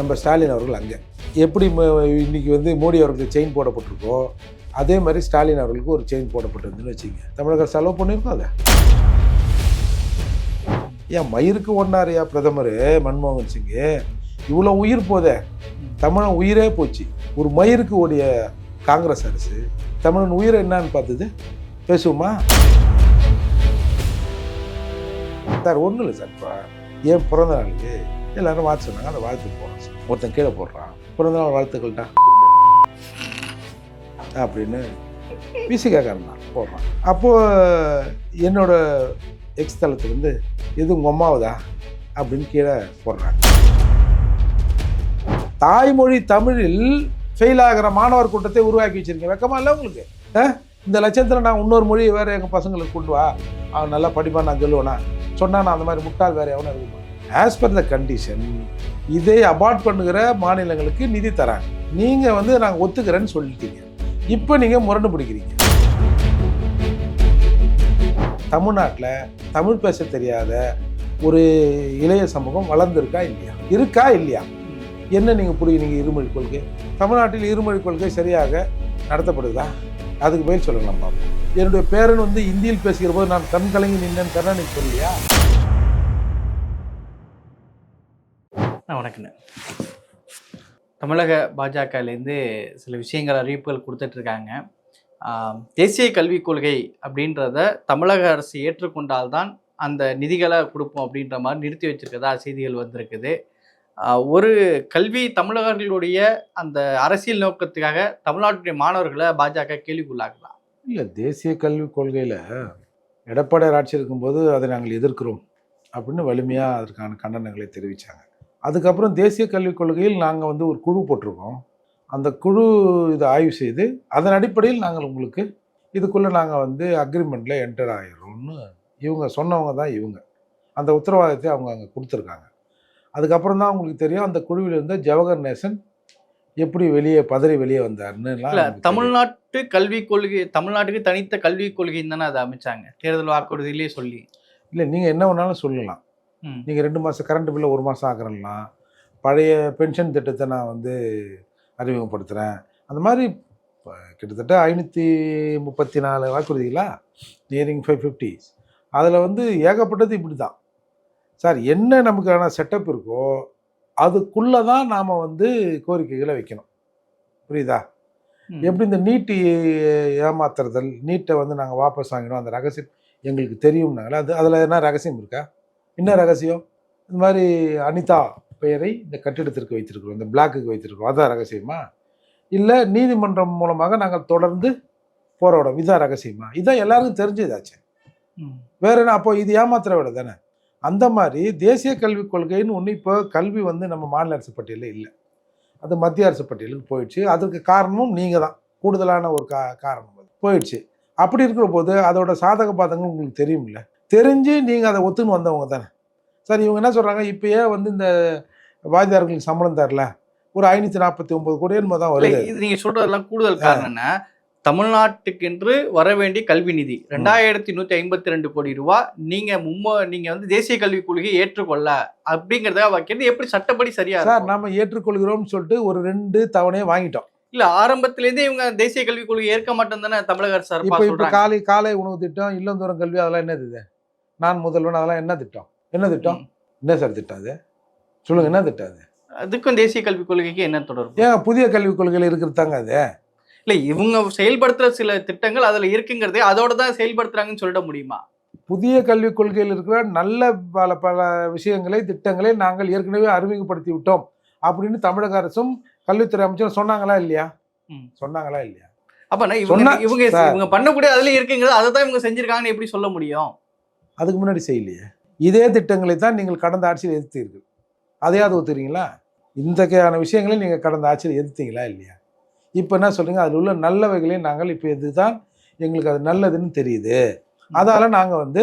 நம்ம ஸ்டாலின் அவர்கள் அங்கே. எப்படி ம- இன்னைக்கு வந்து மோடி அவர்களுக்கு செயின் போடப்பட்டிருக்கோ அதே மாதிரி ஸ்டாலின் அவர்களுக்கு ஒரு செயின் போடப்பட்டிருந்துன்னு வச்சுங்க தமிழக செலவு பண்ணியிருக்கோம் அதை? ஏன் மயிருக்கு ஒன்றாரியா பிரதமர் மன்மோகன் சிங்கு? இவ்வளோ உயிர் போதே. தமிழன் உயிரே போச்சு. ஒரு மயிருக்கு ஓடிய காங்கிரஸ் அரசு தமிழன் உயிரை என்னன்னு பார்த்தது? பேசுவோமா? சார் ஒன்றும் இல்லை சார் இப்போ. ஏன் பிறந்த நாளுக்கு? எல்லாரும் வாழ்த்து சொன்னாங்க அந்த வாழ்த்து போடுறோம் ஒருத்தன் கீழே போடுறான். பிறந்தநாள் வாழ்த்துக்கள்டா. அப்படின்னு பிசிகாக்காரன் தான் போடுறான். அப்போது என்னோட எக்ஸ் தளத்துலேருந்து எது உங்கள் அம்மாவதா? அப்படின்னு கீழே போடுறாங்க. தாய்மொழி தமிழில் ஃபெயில் ஆகிற மாணவர் கூட்டத்தை உருவாக்கி வச்சுருக்கேன். வெக்கமா இல்லை உங்களுக்கு? ஆ? இந்த லட்சத்தில் நான் இன்னொரு மொழி வேறு எங்கள் பசங்களுக்கு கொண்டு வா. அவன் நல்லா படிப்பான் நான் சொல்லுவேனா? சொன்னால் நான் அந்த மாதிரி முட்டாள் வேறு எவனும் இருக்குமா ஆஸ் பர் த கண்டிஷன் இதை அபார்ட் பண்ணுகிற மாநிலங்களுக்கு நிதி தராங்க. நீங்கள் வந்து நாங்கள் ஒத்துக்கிறேன்னு சொல்லிட்டீங்க. இப்போ நீங்கள் முரண்டு பிடிக்கிறீங்க. தமிழ்நாட்டில் தமிழ் பேச தெரியாத ஒரு இளைய சமூகம் வளர்ந்துருக்கா இல்லையா? இருக்கா இல்லையா? என்ன நீங்கள் புரியுறீங்க இருமொழி கொள்கை? தமிழ்நாட்டில் இருமொழி கொள்கை சரியாக நடத்தப்படுதா? அதுக்கு பதில் சொல்லலாம் பாப்போம் என்னுடைய பேரன் வந்து இந்தியில் பேசுகிற போது நான் கண் கலங்கி நின்றேன் கருணாநிதி சொல்லியா? வணக்கண்ணே தமிழக பாஜகலேருந்து சில விஷயங்கள் அறிவிப்புகள் கொடுத்துட்ருக்காங்க. தேசிய கல்விக் கொள்கை அப்படின்றத தமிழக அரசு ஏற்றுக்கொண்டால்தான் அந்த நிதிகளை கொடுப்போம் அப்படின்ற மாதிரி நிறுத்தி வச்சுருக்கதா செய்திகள் வந்திருக்குது. ஒரு கல்வி தமிழர்களுடைய அந்த அரசியல் நோக்கத்துக்காக தமிழ்நாட்டுடைய மாணவர்களை பாஜக கேள்விக்குள்ளாக்கலாம் இல்லை தேசிய கல்விக் கொள்கையில் எடப்பாடியார் ஆட்சி இருக்கும்போது அதை நாங்கள் எதிர்க்கிறோம் அப்படின்னு வலிமையாக அதற்கான கண்டனங்களை தெரிவித்தாங்க அதுக்கப்புறம் தேசிய கல்விக் கொள்கையில் நாங்கள் வந்து ஒரு குழு போட்டிருக்கோம். அந்த குழு இதை ஆய்வு செய்து அதன் அடிப்படையில் நாங்கள் உங்களுக்கு இதுக்குள்ளே நாங்கள் வந்து அக்ரிமெண்ட்டில் என்டர் ஆகிடுறோம்னு இவங்க சொன்னவங்க தான் இவங்க. அந்த உத்தரவாதத்தை அவங்க அங்கே கொடுத்துருக்காங்க. அதுக்கப்புறம் தான் உங்களுக்கு தெரியும் அந்த குழுவில் இருந்த ஜவஹர் நேசன் எப்படி வெளியே பதறி வெளியே வந்தாருன்னு. தமிழ்நாட்டு கல்விக் கொள்கை தமிழ்நாட்டுக்கு தனித்த கல்விக் கொள்கைன்னு தானே அதை அமைச்சாங்க? தேர்தல் வாக்குறுதியிலேயே சொல்லி. இல்லை நீங்கள் என்ன வேணாலும் சொல்லலாம். நீங்கள் ரெண்டு மாதம் கரண்ட் பில்லை ஒரு மாதம் ஆக்குறலாம் பழைய பென்ஷன் திட்டத்தை நான் வந்து அறிமுகப்படுத்துகிறேன் அந்த மாதிரி இப்ப கிட்டத்தட்ட ஐநூற்றி முப்பத்தி நாலு வாக்குறுதிகளா? நியரிங் ஃபைவ் ஃபிஃப்டி அதில் வந்து ஏகப்பட்டது இப்படி தான் சார் என்ன நமக்கான செட்டப் இருக்கோ அதுக்குள்ளே தான் நாம் வந்து கோரிக்கைகளை வைக்கணும். புரியுதா. எப்படி இந்த நீட்டு ஏமாத்துறதல் நீட்டை வந்து நாங்கள் வாபஸ் வாங்கினோம் அந்த ரகசியம் எங்களுக்கு தெரியும்னாங்களே? அது அதில் என்ன ரகசியம் இருக்கா? என்ன ரகசியம்? இந்த மாதிரி அனிதா பெயரை இந்த கட்டிடத்திற்கு வைத்திருக்கிறோம் இந்த பிளாக்குக்கு வைத்திருக்கிறோம். அதான் ரகசியமா? இல்லை நீதிமன்றம் மூலமாக நாங்கள் தொடர்ந்து போராடும் இதான் ரகசியமா? இதான் எல்லாருக்கும் தெரிஞ்சதாச்சு. வேற என்ன? அப்போ இது ஏமாத்துற விட தானே? அந்த மாதிரி தேசிய கல்விக் கொள்கைன்னு ஒன்று இப்போ கல்வி வந்து நம்ம மாநில அரசு பட்டியலில் இல்லை. அது மத்திய அரசு பட்டியலுக்கு போயிடுச்சு. அதுக்கு காரணமும் நீங்கள் தான். கூடுதலான ஒரு கா காரணம் போயிடுச்சு. அப்படி இருக்கிற போது அதோட சாதக பாதங்கள் உங்களுக்கு தெரியும்ல? தெரிஞ்சு நீங்கள் அதை ஒத்துன்னு வந்தவங்க தானே. சார் இவங்க என்ன சொல்கிறாங்க இப்போயே வந்து இந்த வாத்தியார்களுக்கு சம்பளம் தரல. ஒரு ஐநூற்றி நாற்பத்தி ஒம்பது கோடி என்னமோ தான் வருது. இது நீங்க சொல்றதெல்லாம் கூடுதல் காரணம் என்ன? தமிழ்நாட்டுக்கென்று வர வேண்டிய கல்வி நிதி ரெண்டாயிரத்தி நூத்தி ஐம்பத்தி ரெண்டு கோடி ரூபாய் நீங்க மும்ம நீங்க வந்து தேசிய கல்விக் கொள்கையை ஏற்றுக்கொள்ள அப்படிங்கறத வைக்கிறது எப்படி சட்டப்படி சரியா சார் இருக்கும்? நாம ஏற்றுக்கொள்கிறோம்னு சொல்லிட்டு ஒரு ரெண்டு தவணையை வாங்கிட்டோம். இல்ல ஆரம்பத்துல இருந்தே இவங்க தேசிய கல்விக் கொள்கையை ஏற்க மாட்டோம் தானே தமிழக அரசு இப்போ காலை காலை உணவு திட்டம் இல்லந்தோறும் கல்வி அதெல்லாம் என்னது இது? நான் முதல்வன் அதெல்லாம் என்ன திட்டம்? என்ன திட்டம். என்ன சார் திட்டம் அது? சொல்லுங்க என்ன திட்டம் அது? அதுக்கும் தேசிய கல்விக் கொள்கைக்கு என்ன தொடர்பு? ஏன் புதிய கல்விக் கொள்கையில் இருக்கிறது தாங்க அது? இல்ல இவங்க செயல்படுத்துற சில திட்டங்கள் அதுல இருக்குங்கிறதே அதோட தான் செயல்படுத்துறாங்கன்னு சொல்லிட முடியுமா? புதிய கல்விக் கொள்கையில் இருக்கிற நல்ல பல பல விஷயங்களை திட்டங்களை நாங்கள் ஏற்கனவே அறிமுகப்படுத்தி விட்டோம் அப்படின்னு தமிழக அரசும் கல்வித்துறை அமைச்சரும் சொன்னாங்களா இல்லையா. சொன்னாங்களா இல்லையா? அப்ப இவங்க. இவங்க பண்ணக்கூடிய அதுல இருக்குங்கிறது அதை தான் இவங்க செஞ்சிருக்காங்கன்னு எப்படி சொல்ல முடியும்? அதுக்கு முன்னாடி செய்யலையே. இதே திட்டங்களை தான் நீங்கள் கடந்த ஆட்சியில் எதிர்த்தீர்கள். அதையாவது ஒத்துறீங்களா இந்த வகையான விஷயங்களை நீங்கள் கடந்த ஆட்சியில் எதிர்த்தீங்களா இல்லையா? இப்போ என்ன சொல்கிறீங்க அதில் உள்ள நல்லவைகளை நாங்கள் இப்போ இதுதான் எங்களுக்கு அது நல்லதுன்னு தெரியுது. அதால் நாங்கள் வந்து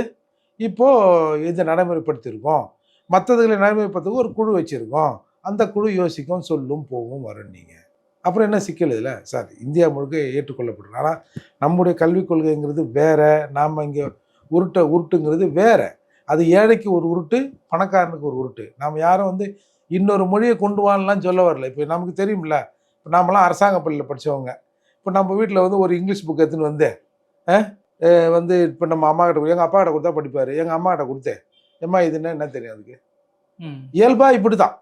இப்போது இதை நடைமுறைப்படுத்தியிருக்கோம். மற்றதுகளை நடைமுறைப்படுத்துக்கு ஒரு குழு வச்சுருக்கோம். அந்த குழு யோசிக்கும் சொல்லும் போகும் வரும் நீங்கள் அப்புறம் என்ன சிக்கல் இதில்? சார் இந்தியா முழுக்க ஏற்றுக்கொள்ளப்படுறோம் ஆனால் நம்முடைய கல்விக் கொள்கைங்கிறது வேறு. நாம் இங்கே உருட்டை உருட்டுங்கிறது வேற. அது ஏழைக்கு ஒரு உருட்டு பணக்காரனுக்கு ஒரு உருட்டு. நாம் யாரும் வந்து இன்னொரு மொழியை கொண்டு வான்லாம் சொல்ல வரல. இப்போ நமக்கு தெரியும்ல இப்போ நாமெல்லாம் அரசாங்க பள்ளியில் படிச்சவங்க. இப்போ நம்ம வீட்டில் வந்து ஒரு இங்கிலீஷ் புக் எடுத்துன்னு வந்து வந்து இப்போ நம்ம அம்மா கிட்ட எங்கள் அப்பா கிட்ட கொடுத்தா படிப்பார். எங்கள் அம்மா கிட்ட கொடுத்தேன். ஏம்மா இதுன்னா என்ன தெரியும் அதுக்கு. இயல்பாக இப்படி தான்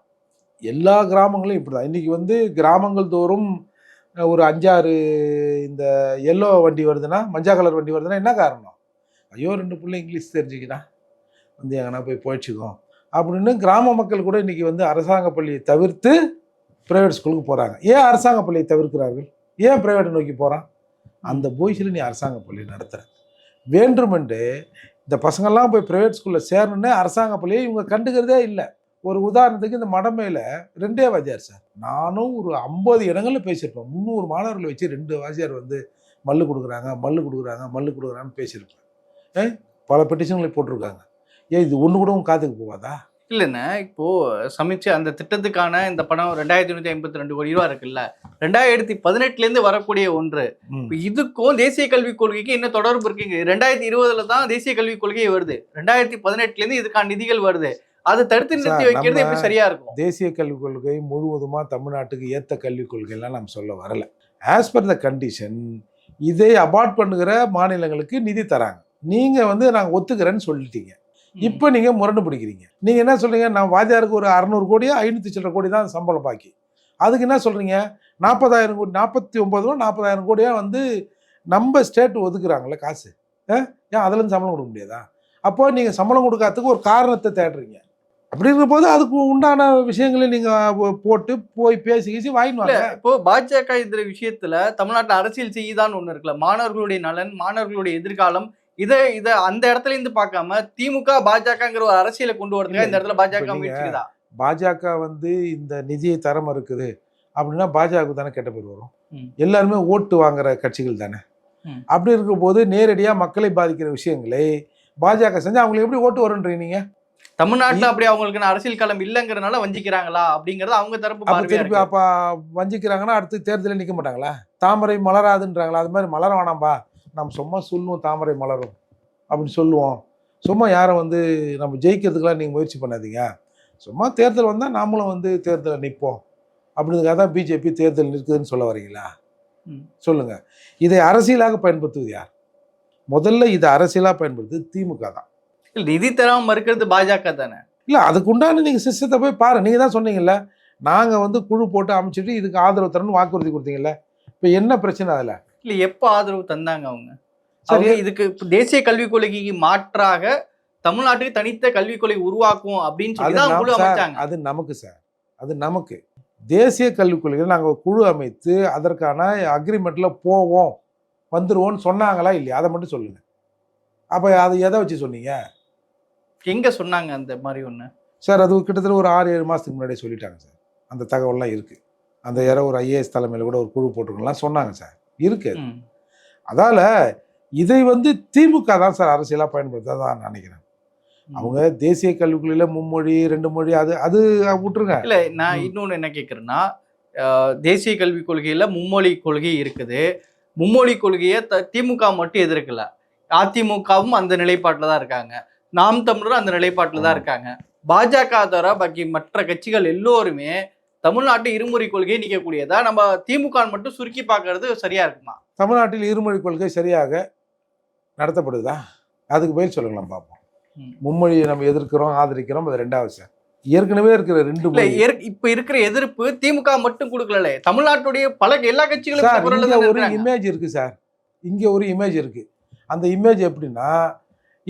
எல்லா கிராமங்களும் இப்படி தான் இன்றைக்கி வந்து கிராமங்கள் தோறும் ஒரு அஞ்சாறு இந்த எல்லோ வண்டி வருதுன்னா மஞ்சா கலர் வண்டி வருதுன்னா என்ன காரணம்? ஐயோ ரெண்டு பிள்ளை இங்கிலீஷ் தெரிஞ்சுக்கினா வந்து எங்கன்னா போய் போயிடுச்சுக்கோ அப்படின்னு கிராம மக்கள் கூட இன்றைக்கி வந்து அரசாங்க பள்ளியை தவிர்த்து ப்ரைவேட் ஸ்கூலுக்கு போகிறாங்க ஏன் அரசாங்க பள்ளியை தவிர்க்கிறார்கள்? ஏன் ப்ரைவேட்டை நோக்கி போகிறான் அந்த போய்ஸில் நீ அரசாங்க பள்ளி நடத்துகிற வேண்டுமென்று இந்த பசங்கள்லாம் போய் ப்ரைவேட் ஸ்கூலில் சேரணுன்னே அரசாங்க பள்ளியை இவங்க கண்டுக்கிறதே இல்லை. ஒரு உதாரணத்துக்கு இந்த மடமையில் ரெண்டே வாத்தியார் சார். நானும் ஒரு ஐம்பது இடங்களில் பேசியிருப்பேன் முந்நூறு மாணவர்களை வச்சு ரெண்டு வாத்தியார் வந்து மல்லு கொடுக்குறாங்க மல்லு கொடுக்குறாங்க மல்லு கொடுக்குறாங்கன்னு பேசியிருப்பேன் பல பெட்டிஷன்களை போட்டிருக்காங்க. ஏன் இது ஒன்று கூட உன் காதுக்கு போவாதா இல்லைண்ணே இப்போ சமைச்சு அந்த திட்டத்துக்கான இந்த பணம் ரெண்டாயிரத்தி நூத்தி ஐம்பத்தி ரெண்டு கோடி ரூபா இருக்குல்ல ரெண்டாயிரத்தி பதினெட்டுல இருந்து வரக்கூடிய ஒன்று. இதுக்கும் தேசிய கல்விக் கொள்கைக்கு என்ன தொடர்பு இருக்குங்க? ரெண்டாயிரத்தி இருபதுல தான் தேசிய கல்விக் கொள்கை வருது. ரெண்டாயிரத்தி பதினெட்டுல இருந்து இதுக்கான நிதிகள் வருது. அதை தடுத்து நிறுத்தி வைக்கிறது எப்படி சரியா இருக்கும்? தேசிய கல்விக் கொள்கை முழுவதுமாக தமிழ்நாட்டுக்கு ஏற்ற கல்விக் கொள்கையெல்லாம் நம்ம சொல்ல வரல. ஆஸ் பர் த கண்டிஷன் இதை அபார்ட் பண்ணுகிற மாநிலங்களுக்கு நிதி தராங்க. நீங்கள் வந்து நாங்கள் ஒத்துக்கிறேன்னு சொல்லிட்டீங்க. இப்போ நீங்கள் முரண்டு பிடிக்கிறீங்க. நீங்கள் என்ன சொல்றீங்க? நான் வாத்தியாருக்கு ஒரு அறநூறு கோடியோ ஐநூற்றி சில்லற கோடி தான் சம்பளம் பாக்கி. அதுக்கு என்ன சொல்கிறீங்க நாற்பதாயிரம் கோடி நாற்பத்தி ஒம்பது ரூபா நாற்பதாயிரம் கோடியாக வந்து நம்ம ஸ்டேட் ஒதுக்குறாங்களே காசு. ஆ? ஏன் அதுலேருந்து சம்பளம் கொடுக்க முடியாதா? அப்போ நீங்கள் சம்பளம் கொடுக்காததுக்கு ஒரு காரணத்தை தேடுறீங்க. அப்படி இருக்கும்போது அதுக்கு உண்டான விஷயங்களை நீங்கள் போட்டு போய் பேசி கீசி வாங்கிட்டு இல்ல வாங்க. இப்போ பாஜக இந்த விஷயத்துல தமிழ்நாட்டுல அரசியல் செய்யுதான்னு ஒண்ணு இருக்குல்ல. மாணவர்களுடைய நலன் மாணவர்களுடைய எதிர்காலம் இதை இதை அந்த இடத்துல இருந்து பார்க்காம திமுக பாஜகங்கிற ஒரு அரசியலை கொண்டு வரதுக்காக இந்த இடத்துல பாஜக முயற்சிக்குதா? பாஜக வந்து இந்த நிதியை தரம் இருக்குது அப்படின்னா பாஜக தானே கெட்ட பேர் வரும். எல்லாருமே ஓட்டு வாங்குற கட்சிகள் தானே. அப்படி இருக்கும்போது நேரடியாக மக்களை பாதிக்கிற விஷயங்களை பாஜக செஞ்சு அவங்களுக்கு எப்படி ஓட்டு வரும்ன்றீங்க நீங்க? தமிழ்நாட்டுல அப்படி அவங்களுக்கு அரசியல் களம் இல்லைங்கிறதுனால வஞ்சிக்கிறாங்களா? அப்படிங்கறது அவங்க தரப்பு திருப்பி. அப்போ வஞ்சிக்கிறாங்கன்னா அடுத்து தேர்தலில் நிற்க மாட்டாங்களா? தாமரை மலராதுன்றாங்களா? அது மாதிரி மலர வேணாம்பா. நம்ம சும்மா சொல்லுவோம் தாமரை மலரும் அப்படின்னு சொல்லுவோம். சும்மா யாரும் வந்து நம்ம ஜெயிக்கிறதுக்கெல்லாம் நீங்கள் முயற்சி பண்ணாதீங்க. சும்மா தேர்தல் வந்தால் நாமளும் வந்து தேர்தலில் நிற்போம். அப்படிங்கிறதுக்காக தான் பிஜேபி தேர்தல் நிற்குதுன்னு சொல்ல வரீங்களா? ம். சொல்லுங்க. இதை அரசியலாக பயன்படுத்துவது யார்? முதல்ல இதை அரசியலாக பயன்படுத்துது திமுக தான். இல்ல, நிதி தராம மறுக்கிறது பாஜக தானே? இல்லை அதுக்கு உண்டான நீங்கள் சிஸ்டத்தை போய் பாரு நீங்கள் தான் சொன்னீங்கல்ல நாங்கள் வந்து குழு போட்டு அமைச்சிட்டு இதுக்கு ஆதரவு தரணும்னு வாக்குறுதி கொடுத்தீங்கல்ல இப்போ என்ன பிரச்சனை அதில்? இல்ல எப்ப ஆதரவு தந்தாங்க அவங்க. அவங்க இதுக்கு தேசிய கல்விக் கொள்கைக்கு மாற்றாக தமிழ்நாட்டுக்கு தனித்த கல்விக் கொள்கை உருவாக்கும் அப்படின்னு சொல்லி அது நமக்கு சார். அது நமக்கு. தேசிய கல்விக் கொள்கையில் நாங்கள் குழு அமைத்து அதற்கான அக்ரிமெண்ட்டில் போவோம். வந்துருவோம்னு சொன்னாங்களா இல்லையா? அதை மட்டும் சொல்லுங்க. அப்போ அதை எதை வச்சு சொன்னீங்க? எங்க சொன்னாங்க அந்த மாதிரி ஒண்ணு? சார் அது கிட்டத்தட்ட ஒரு ஆறு ஏழு மாதத்துக்கு முன்னாடியே சொல்லிட்டாங்க சார். அந்த தகவல்லாம் இருக்குது அந்த யாரோ ஒரு ஐஏஎஸ் தலைமையில் கூட ஒரு குழு போட்டிருக்கலாம் சொன்னாங்க சார். இருக்கு. அதால இதை வந்து திமுக தான் சார் அரசியலாக பயன்படுத்த நான் நினைக்கிறேன். அவங்க தேசிய கல்விக் கொள்கையில் மும்மொழி ரெண்டு மொழி அது அது விட்டுருங்க. இல்ல நான் ம். இன்னொன்னு என்ன கேக்குறேன்னா அஹ், தேசிய கல்விக் கொள்கையில மும்மொழி கொள்கை இருக்குது. மும்மொழி கொள்கையை த- திமுக மட்டும் எதிர்க்கல. அதிமுகவும் அந்த நிலைப்பாட்டில் தான் இருக்காங்க. நாம் தமிழரும் அந்த நிலைப்பாட்டில் தான். இருக்காங்க. பாஜக தவிர பாக்கி மற்ற கட்சிகள் எல்லோருமே தமிழ்நாட்டு இருமொழி கொள்கையை நிற்கக்கூடியதா நம்ம திமுக மட்டும் சுருக்கி பார்க்கறது சரியா இருக்குமா? தமிழ்நாட்டில் இருமொழி கொள்கை சரியாக நடத்தப்படுதா? அதுக்கு பதில் சொல்லுங்களேன் பார்ப்போம். மும்மொழியை நம்ம எதிர்க்கிறோம் ஆதரிக்கிறோம் அது ரெண்டாவது சார். ஏற்கனவே இருக்கிற ரெண்டு இப்ப இருக்கிற எதிர்ப்பு திமுக மட்டும் கொடுக்கல தமிழ்நாட்டுடைய பல எல்லா கட்சிகளும் ஒரு. இமேஜ் இருக்கு சார். இங்க ஒரு இமேஜ் இருக்கு. அந்த இமேஜ் எப்படின்னா